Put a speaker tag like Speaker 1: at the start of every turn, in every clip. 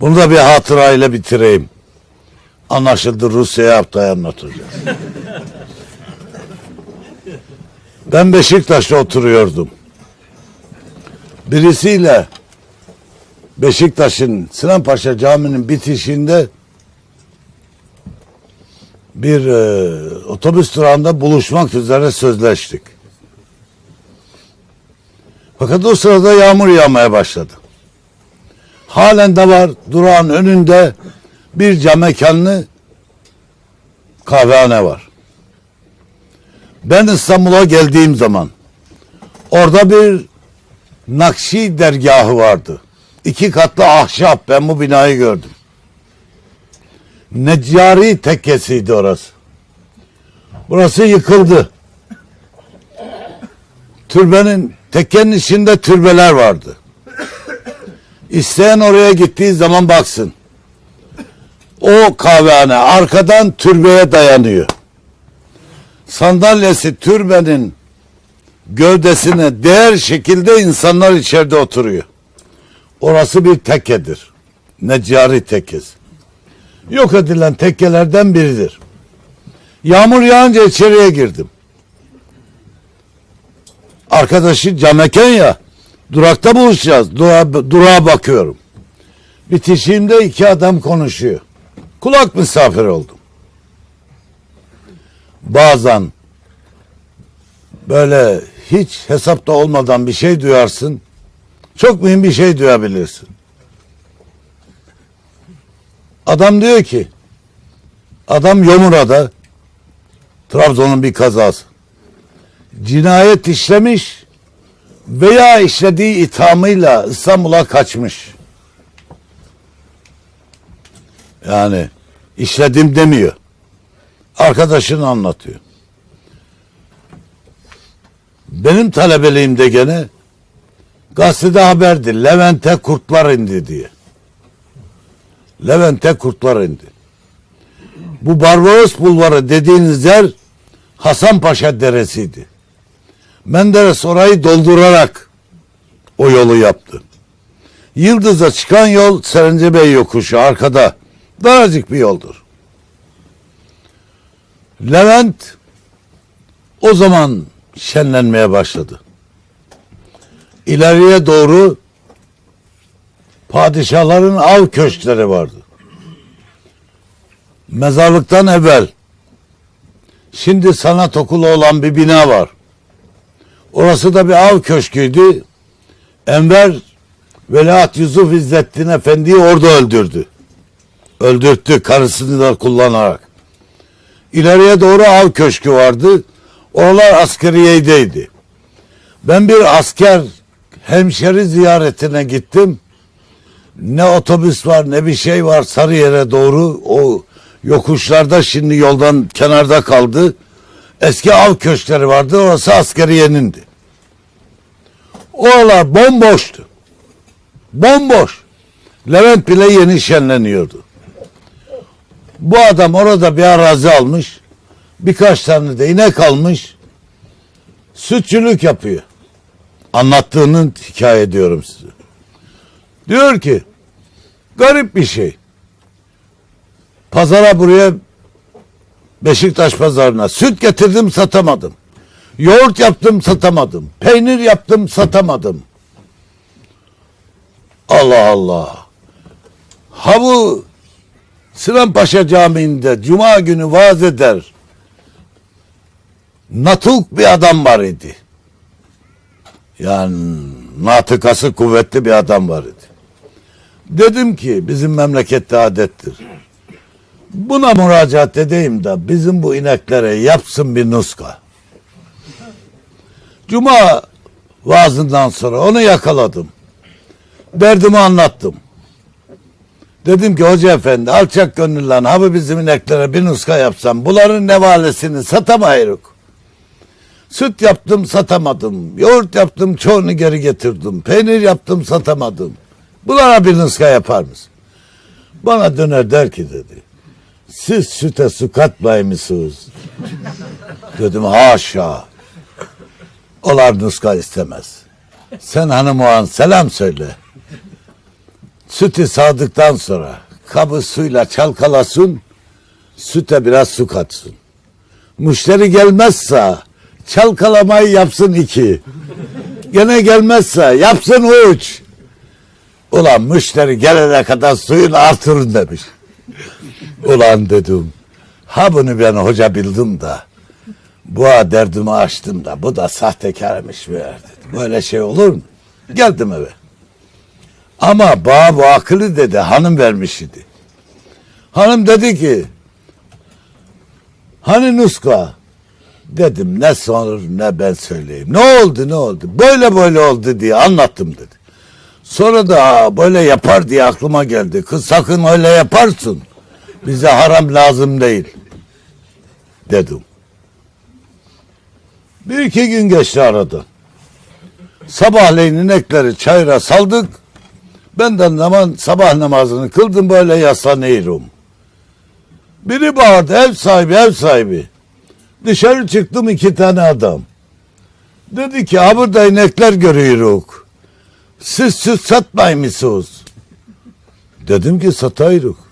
Speaker 1: Bunu da bir hatırayla bitireyim. Anlaşıldı Rusya'ya haftaya anlatacağız. ben Beşiktaş'ta oturuyordum. Birisiyle Beşiktaş'ın Sinan Paşa Camii'nin bitişinde bir e, otobüs durağında buluşmak üzere sözleştik. Fakat o sırada yağmur yağmaya başladı. Halen de var durağın önünde bir cam mekanlı kahvehane var. Ben İstanbul'a geldiğim zaman orada bir Nakşi dergahı vardı. İki katlı ahşap ben bu binayı gördüm. Neccari tekkesiydi orası. Burası yıkıldı. Türbenin tekkenin içinde türbeler vardı. İsteyen oraya gittiği zaman baksın. O kahvehane arkadan türbeye dayanıyor. Sandalyesi türbenin gövdesine değer şekilde insanlar içeride oturuyor. Orası bir tekkedir. Neccari tekkesi. Yok edilen tekkelerden biridir. Yağmur yağınca içeriye girdim. Arkadaşı camekan ya. Durakta buluşacağız. Durağa, durağa bakıyorum. Bitişiğimde iki adam konuşuyor. Kulak misafir oldum. Bazen böyle hiç hesapta olmadan bir şey duyarsın. Çok mühim bir şey duyabilirsin. Adam diyor ki adam Yomura'da Trabzon'un bir kazası. Cinayet işlemiş veya işlediği ithamıyla İstanbul'a kaçmış. Yani işledim demiyor. Arkadaşını anlatıyor. Benim talebeliğimde gene gazetede haberdi. Levent'e kurtlar indi diye. Levent'e kurtlar indi. Bu Barbaros Bulvarı dediğiniz yer Hasanpaşa Deresi'ydi. Menderes orayı doldurarak o yolu yaptı. Yıldız'a çıkan yol Serencebey yokuşu arkada. Daracık bir yoldur. Levent o zaman şenlenmeye başladı. İleriye doğru padişahların av köşkleri vardı. Mezarlıktan evvel şimdi sanat okulu olan bir bina var. Orası da bir av köşküydü. Enver Veliaht Yusuf İzzettin Efendi'yi orada öldürdü. Öldürttü karısını da kullanarak. İleriye doğru av köşkü vardı. Oralar askeriyedeydi. Ben bir asker hemşeri ziyaretine gittim. Ne otobüs var ne bir şey var Sarıyer'e doğru. O yokuşlarda şimdi yoldan kenarda kaldı. Eski av köşkleri vardı. Orası askeriyenindi. Oralar bomboştu. Bomboş. Levent bile yeni şenleniyordu. Bu adam orada bir arazi almış. Birkaç tane de inek almış. Sütçülük yapıyor. Anlattığının hikaye ediyorum size. Diyor ki garip bir şey. Pazara buraya Beşiktaş pazarına süt getirdim satamadım. Yoğurt yaptım satamadım. Peynir yaptım satamadım. Allah Allah. Ha bu Sinan Paşa Camii'nde cuma günü vaaz eder. Natuk bir adam var idi. Yani natıkası kuvvetli bir adam var idi. Dedim ki bizim memlekette adettir. Buna müracaat edeyim de bizim bu ineklere yapsın bir nuska. Cuma vaazından sonra onu yakaladım. Derdimi anlattım. Dedim ki hoca efendi alçak gönüllü abi bizim ineklere bir nuska yapsam bunların nevalesini satamayırık. Süt yaptım satamadım. Yoğurt yaptım çoğunu geri getirdim. Peynir yaptım satamadım. Bunlara bir nuska yapar mısın? Bana döner der ki dedi. Siz süte su katmaymışsınız. Dedim haşa. Olar nuska istemez. Sen hanım o selam söyle. Sütü sağdıktan sonra kabı suyla çalkalasın, süte biraz su katsın. Müşteri gelmezse çalkalamayı yapsın iki. Gene gelmezse yapsın üç. Ulan müşteri gelene kadar suyun artırın demiş. Ulan dedim. Ha bunu ben hoca bildim da. Bu derdimi açtım da bu da sahtekarmış meğer dedim. Böyle şey olur mu? Geldim eve. Ama bana bu akıllı dedi hanım vermiş idi. Hanım dedi ki hani Nuska? Dedim ne sorur ne ben söyleyeyim. Ne oldu ne oldu? Böyle böyle oldu diye anlattım dedi. Sonra da "Aa, böyle yapar diye aklıma geldi. Kız sakın öyle yaparsın. Bize haram lazım değil. Dedim. Bir iki gün geçti arada. Sabahleyin inekleri çayıra saldık. Ben de zaman sabah namazını kıldım böyle yaslanıyorum. Biri bağırdı ev sahibi ev sahibi. Dışarı çıktım iki tane adam. Dedi ki ha burada inekler görüyoruz. Siz süt satmay mısınız? Dedim ki satayırız.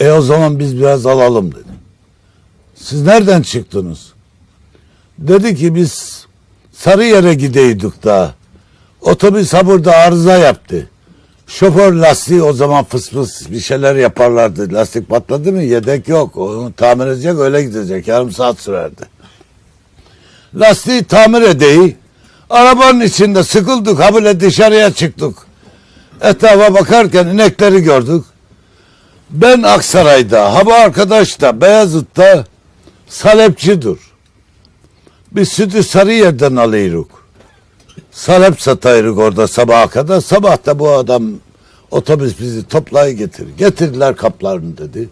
Speaker 1: E o zaman biz biraz alalım dedim. Siz nereden çıktınız? Dedi ki biz Sarıyer'e gideydik da. Otobüs burada arıza yaptı. Şoför lastiği o zaman fıs fıs bir şeyler yaparlardı. Lastik patladı mı yedek yok. Onu tamir edecek öyle gidecek. Yarım saat sürerdi. Lastiği tamir edeyi. Arabanın içinde sıkıldık. Ha dışarıya çıktık. Etrafa bakarken inekleri gördük. Ben Aksaray'da, ha bu arkadaş da Beyazıt'ta salepçidir. Biz sütü Sarıyer'den alıyoruz. Salep satayırık orada sabaha kadar. Sabah da bu adam otobüs bizi toplayı getir. Getirdiler kaplarını dedi.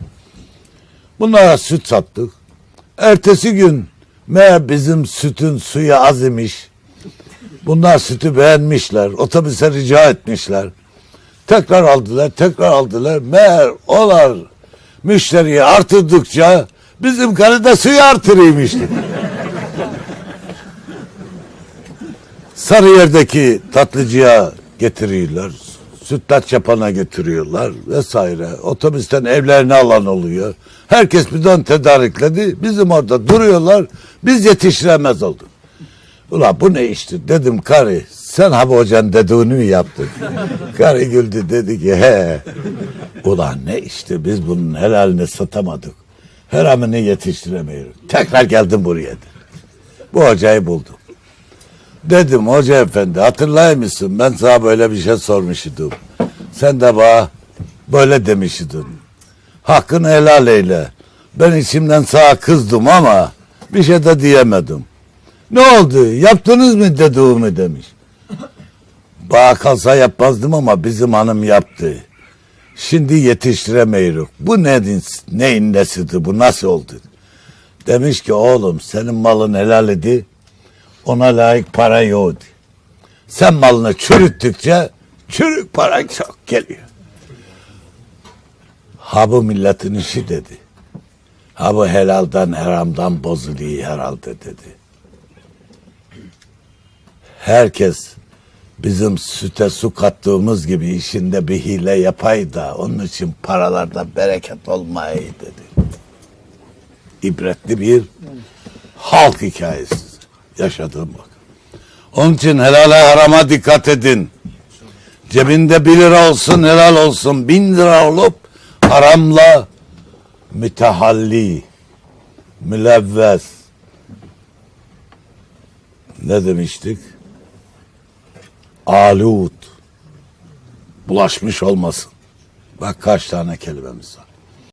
Speaker 1: Bunlara süt sattık. Ertesi gün meğer bizim sütün suyu az imiş. Bunlar sütü beğenmişler. Otobüse rica etmişler. Tekrar aldılar, tekrar aldılar. Meğer olar müşteriyi artırdıkça bizim karı da suyu artırıymıştı. Sarıyer'deki tatlıcıya getiriyorlar. Sütlaç yapana getiriyorlar vesaire. Otobüsten evlerini alan oluyor. Herkes birden tedarikledi. Bizim orada duruyorlar. Biz yetiştiremez olduk. Ulan bu ne iştir dedim karı. Sen Habi Hoca'nın dediğini mi yaptın? karı güldü dedi ki he. Ulan ne işte biz bunun helalini satamadık. Haramını yetiştiremiyoruz. Tekrar geldim buraya. dedi. Bu hocayı buldum. Dedim hoca efendi hatırlay mısın? Ben sana böyle bir şey sormuştum. Sen de bana böyle demiştin. Hakkını helal eyle. Ben içimden sağa kızdım ama bir şey de diyemedim. Ne oldu? Yaptınız mı dediğimi demiş. Bana kalsa yapmazdım ama bizim hanım yaptı. Şimdi yetiştiremiyoruz. Bu neyin, neyin nesidir? Bu nasıl oldu? Demiş ki oğlum senin malın helal idi. Ona layık para yok. Sen malını çürüttükçe çürük para çok geliyor. Ha bu milletin işi dedi. Ha bu helaldan haramdan bozuluyor herhalde dedi. Herkes bizim süte su kattığımız gibi işinde bir hile yapay da onun için paralarda bereket olmayı dedi. İbretli bir halk hikayesi yaşadığım bak. Onun için helale harama dikkat edin. Cebinde bir lira olsun helal olsun. Bin lira olup haramla mütehalli, mülevves. Ne demiştik? Alut. Bulaşmış olmasın. Bak kaç tane kelimemiz var.